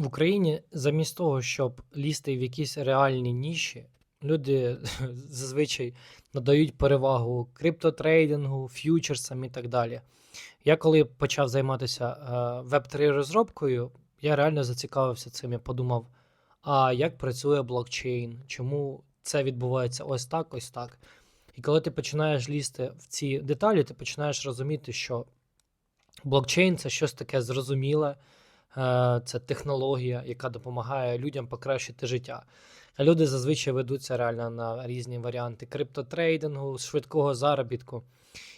В Україні замість того, щоб лізти в якісь реальні ніші, люди зазвичай надають перевагу криптотрейдингу, ф'ючерсам і так далі. Я коли почав займатися Web3 розробкою, я реально зацікавився цим. Я подумав, а як працює блокчейн, чому це відбувається ось так, ось так. І коли ти починаєш лізти в ці деталі, ти починаєш розуміти, що блокчейн це щось таке зрозуміле, е, це технологія, яка допомагає людям покращити життя. Люди зазвичай ведуться реально на різні варіанти криптотрейдингу, швидкого заробітку.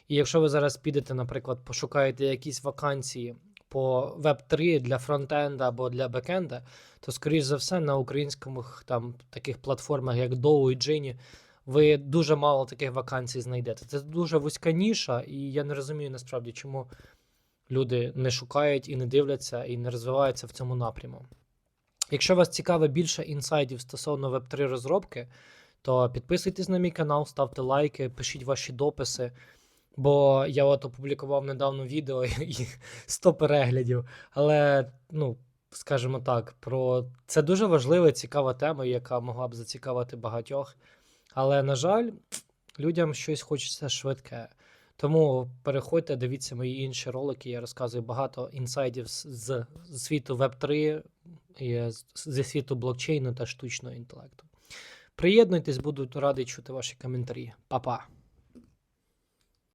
І якщо ви зараз підете, наприклад, пошукаєте якісь вакансії по Web3 для фронтенда або для бекенда, то, скоріш за все, на українському там таких платформах, як Dow і Genie, ви дуже мало таких вакансій знайдете. Це дуже вузька ніша, і я не розумію насправді, чому люди не шукають і не дивляться, і не розвиваються в цьому напряму. Якщо вас цікаве більше інсайдів стосовно Web3 розробки, то підписуйтесь на мій канал, ставте лайки, пишіть ваші дописи. Бо я от опублікував недавно відео і 100 переглядів. Але, ну, скажімо так, про це дуже важлива, і цікава тема, яка могла б зацікавити багатьох. Але, на жаль, людям щось хочеться швидке. Тому переходьте, дивіться мої інші ролики. Я розказую багато інсайдів з, світу Web3, зі світу блокчейну та штучного інтелекту. Приєднуйтесь, буду радий чути ваші коментарі. Па-па!